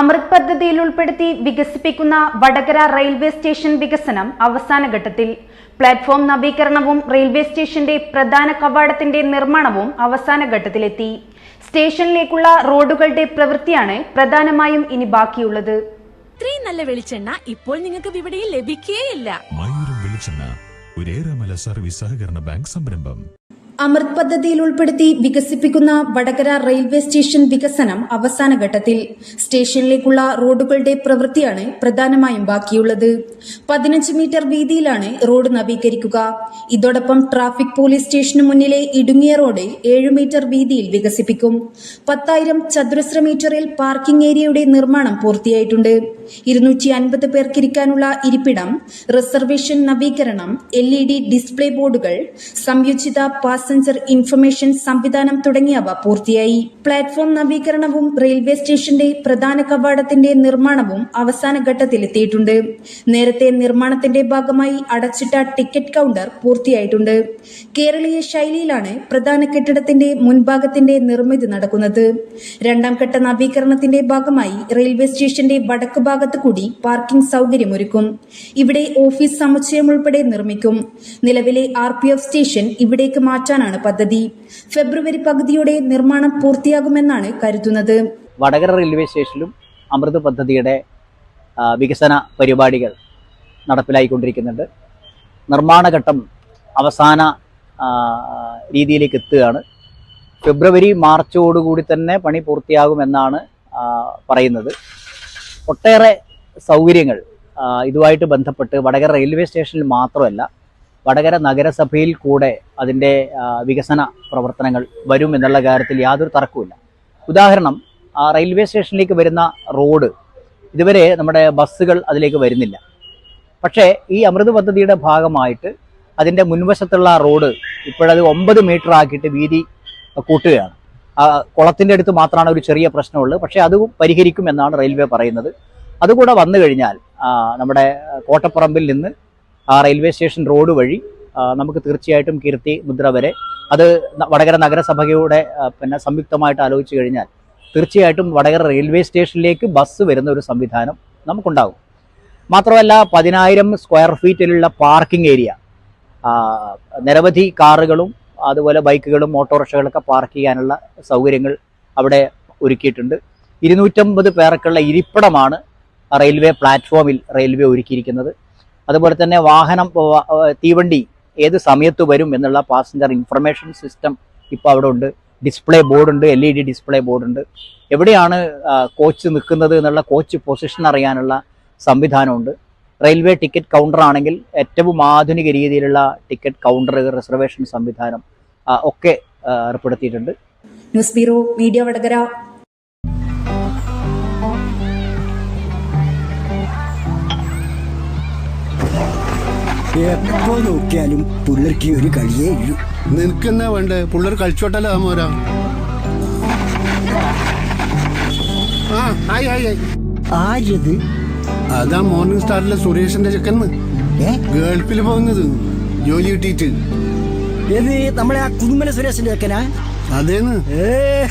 അമൃത് പദ്ധതിയിൽ ഉൾപ്പെടുത്തി വികസിപ്പിക്കുന്ന വടകര റെയിൽവേ സ്റ്റേഷൻ വികസനം അവസാന ഘട്ടത്തിൽ. പ്ലാറ്റ്ഫോം നവീകരണവും റെയിൽവേ സ്റ്റേഷന്റെ പ്രധാന കവാടത്തിന്റെ നിർമ്മാണവും അവസാന ഘട്ടത്തിലെത്തി. സ്റ്റേഷനിലേക്കുള്ള റോഡുകളുടെ പ്രവൃത്തിയാണ് പ്രധാനമായും ഇനി ബാക്കിയുള്ളത്. ഇത്രയും നല്ല വെളിച്ചെണ്ണ ഇപ്പോൾ നിങ്ങൾക്ക് വിപണിയിൽ ലഭിക്കുകയില്ല വെളിച്ചെണ്ണ സർവീസ് സഹകരണ ബാങ്ക് സംരംഭം. അമൃത് പദ്ധതിയിൽ ഉൾപ്പെടുത്തി വികസിപ്പിക്കുന്ന വടകര റെയിൽവേ സ്റ്റേഷൻ വികസനം അവസാന ഘട്ടത്തിൽ. സ്റ്റേഷനിലേക്കുള്ള റോഡുകളുടെ പ്രവൃത്തിയാണ് പ്രധാനമായും ബാക്കിയുള്ളത്. പതിനഞ്ച് മീറ്റർ വീതിയിലാണ് റോഡ് നവീകരിക്കുക. ഇതോടൊപ്പം ട്രാഫിക് പോലീസ് സ്റ്റേഷന് മുന്നിലെ ഇടുങ്ങിയ റോഡ് ഏഴ് മീറ്റർ വീതിയിൽ വികസിപ്പിക്കും. പത്തായിരം ചതുരശ്ര മീറ്ററിൽ പാർക്കിംഗ് ഏരിയയുടെ നിർമ്മാണം പൂർത്തിയായിട്ടുണ്ട്. ഇരുന്നൂറ്റി അൻപത് പേർക്കിരിക്കാനുള്ള ഇരിപ്പിടം റിസർവേഷൻ നവീകരണം എൽ ഡിസ്പ്ലേ ബോർഡുകൾ സംയോജിത പാസഞ്ചർ ഇൻഫർമേഷൻ സംവിധാനം തുടങ്ങിയവ പൂർത്തിയായി. പ്ലാറ്റ്ഫോം നവീകരണവും റെയിൽവേ സ്റ്റേഷന്റെ പ്രധാന കവാടത്തിന്റെ നിർമ്മാണവും അവസാന ഘട്ടത്തിലെത്തിയിട്ടുണ്ട്. നേരത്തെ നിർമ്മാണത്തിന്റെ ഭാഗമായി അടച്ചിട്ട ടിക്കറ്റ് കൗണ്ടർ പൂർത്തിയായിട്ടുണ്ട്. കേരളീയ ശൈലിയിലാണ് പ്രധാന കെട്ടിടത്തിന്റെ മുൻഭാഗത്തിന്റെ നിർമ്മിതി നടക്കുന്നത്. രണ്ടാം ഘട്ട നവീകരണത്തിന്റെ ഭാഗമായി റെയിൽവേ സ്റ്റേഷന്റെ വടക്ക് ഭാഗത്ത് കൂടി പാർക്കിംഗ് സൗകര്യമൊരുക്കും. ഇവിടെ ഓഫീസ് സമുച്ചയം ഉൾപ്പെടെ നിർമ്മിക്കും. നിലവിലെ ആർ സ്റ്റേഷൻ ഇവിടേക്ക് മാറ്റാനാണ് പദ്ധതി. ഫെബ്രുവരി പകുതിയോടെ നിർമ്മാണം പൂർത്തിയാകുമെന്നാണ് കരുതുന്നത്. വടകര റെയിൽവേ സ്റ്റേഷനിലും അമൃത് പദ്ധതിയുടെ വികസന പരിപാടികൾ നടപ്പിലായിക്കൊണ്ടിരിക്കുന്നുണ്ട്. നിർമ്മാണഘട്ടം അവസാന രീതിയിലേക്ക് എത്തുകയാണ്. ഫെബ്രുവരി മാർച്ചോടുകൂടി തന്നെ പണി പൂർത്തിയാകുമെന്നാണ് പറയുന്നത്. ഒട്ടേറെ സൗകര്യങ്ങൾ ഇതുമായിട്ട് ബന്ധപ്പെട്ട് വടകര റെയിൽവേ സ്റ്റേഷനിൽ മാത്രമല്ല വടകര നഗരസഭയിൽ കൂടെ അതിന്റെ വികസന പ്രവർത്തനങ്ങൾ വരും എന്നുള്ള കാര്യത്തിൽ യാതൊരു തർക്കവുമില്ല. ഉദാഹരണം റെയിൽവേ സ്റ്റേഷനിലേക്ക് വരുന്ന റോഡ് ഇതുവരെ നമ്മുടെ ബസ്സുകൾ അതിലേക്ക് വരുന്നില്ല. പക്ഷേ ഈ അമൃത് പദ്ധതിയുടെ ഭാഗമായിട്ട് അതിന്റെ മുൻവശത്തുള്ള റോഡ് ഇപ്പോഴത് ഒമ്പത് മീറ്റർ ആക്കിയിട്ട് വീതി കൂട്ടുകയാണ്. ആ കുളത്തിന്റെ അടുത്ത് മാത്രമാണ് ഒരു ചെറിയ പ്രശ്നമുള്ളത് പക്ഷേ അത് പരിഹരിക്കുമെന്നാണ് റെയിൽവേ പറയുന്നത്. അതുകൂടെ വന്നു കഴിഞ്ഞാൽ നമ്മുടെ കോട്ടപ്പുറമ്പിൽ നിന്ന് ആ റെയിൽവേ സ്റ്റേഷൻ റോഡ് വഴി നമുക്ക് തീർച്ചയായിട്ടും കീർത്തി മുദ്ര വരെ. അത് വടകര നഗരസഭയുടെ പിന്നെ സംയുക്തമായിട്ട് ആലോചിച്ച് കഴിഞ്ഞാൽ തീർച്ചയായിട്ടും വടകര റെയിൽവേ സ്റ്റേഷനിലേക്ക് ബസ് വരുന്ന ഒരു സംവിധാനം നമുക്കുണ്ടാകും. മാത്രമല്ല പതിനായിരം സ്ക്വയർ ഫീറ്റിലുള്ള പാർക്കിംഗ് ഏരിയ നിരവധി കാറുകളും അതുപോലെ ബൈക്കുകളും ഓട്ടോറിക്ഷകളൊക്കെ പാർക്ക് ചെയ്യാനുള്ള സൗകര്യങ്ങൾ അവിടെ ഒരുക്കിയിട്ടുണ്ട്. ഇരുന്നൂറ്റമ്പത് പേർക്കുള്ള ഇരിപ്പിടമാണ് റെയിൽവേ പ്ലാറ്റ്ഫോമിൽ റെയിൽവേ ഒരുക്കിയിരിക്കുന്നത്. അതുപോലെ തന്നെ വാഹനം തീവണ്ടി ഏത് സമയത്ത് വരും എന്നുള്ള പാസഞ്ചർ ഇൻഫർമേഷൻ സിസ്റ്റം ഇപ്പോൾ അവിടെ ഉണ്ട്. ഡിസ്പ്ലേ ബോർഡ് ഉണ്ട് L E D display board ഉണ്ട്. എവിടെയാണ് കോച്ച് നിൽക്കുന്നത് എന്നുള്ള കോച്ച് പൊസിഷൻ അറിയാനുള്ള സംവിധാനമുണ്ട്. റെയിൽവേ ടിക്കറ്റ് കൗണ്ടർ ആണെങ്കിൽ ഏറ്റവും ആധുനിക രീതിയിലുള്ള ടിക്കറ്റ് കൗണ്ടർ റിസർവേഷൻ സംവിധാനം ഒക്കെ ഏർപ്പെടുത്തിയിട്ടുണ്ട്. News bureau media Vadakara. എപ്പോ നോക്കിയാലും പിള്ളേർക്ക് ഒരു കളിയേ ഇല്ലു. നിനക്കെന്നാ വേണ്ടേ? പിള്ളേർ കളിച്ചോട്ടല്ലോ താമോരാ ആ ആയി ആയി ഹായ്. ആരത് അതാ മോർണിംഗ് സ്റ്റാറിലെ സുരേഷിന്റെ ചെക്കന്ന് ഏ? ഗൾഫിൽ പോകുന്നത്. ജോലി കിട്ടിയിട്ട്. ഏത് നമ്മളെ ആ കുതുമല സുരേഷിന്റെ ചെക്കനാ? അതേന്ന്. ഏ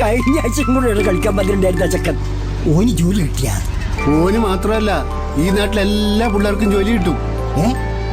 കഴിഞ്ഞ ആഴ്ചയും കൂടെ കളിക്കാൻ പറ്റിണ്ടായിരുന്ന ചെക്കൻ. ഓന് ജോലി കിട്ടിയ? ഓന് മാത്രമല്ല ഈ നാട്ടിലെ എല്ലാ പിള്ളേർക്കും ജോലി കിട്ടും. ഏ?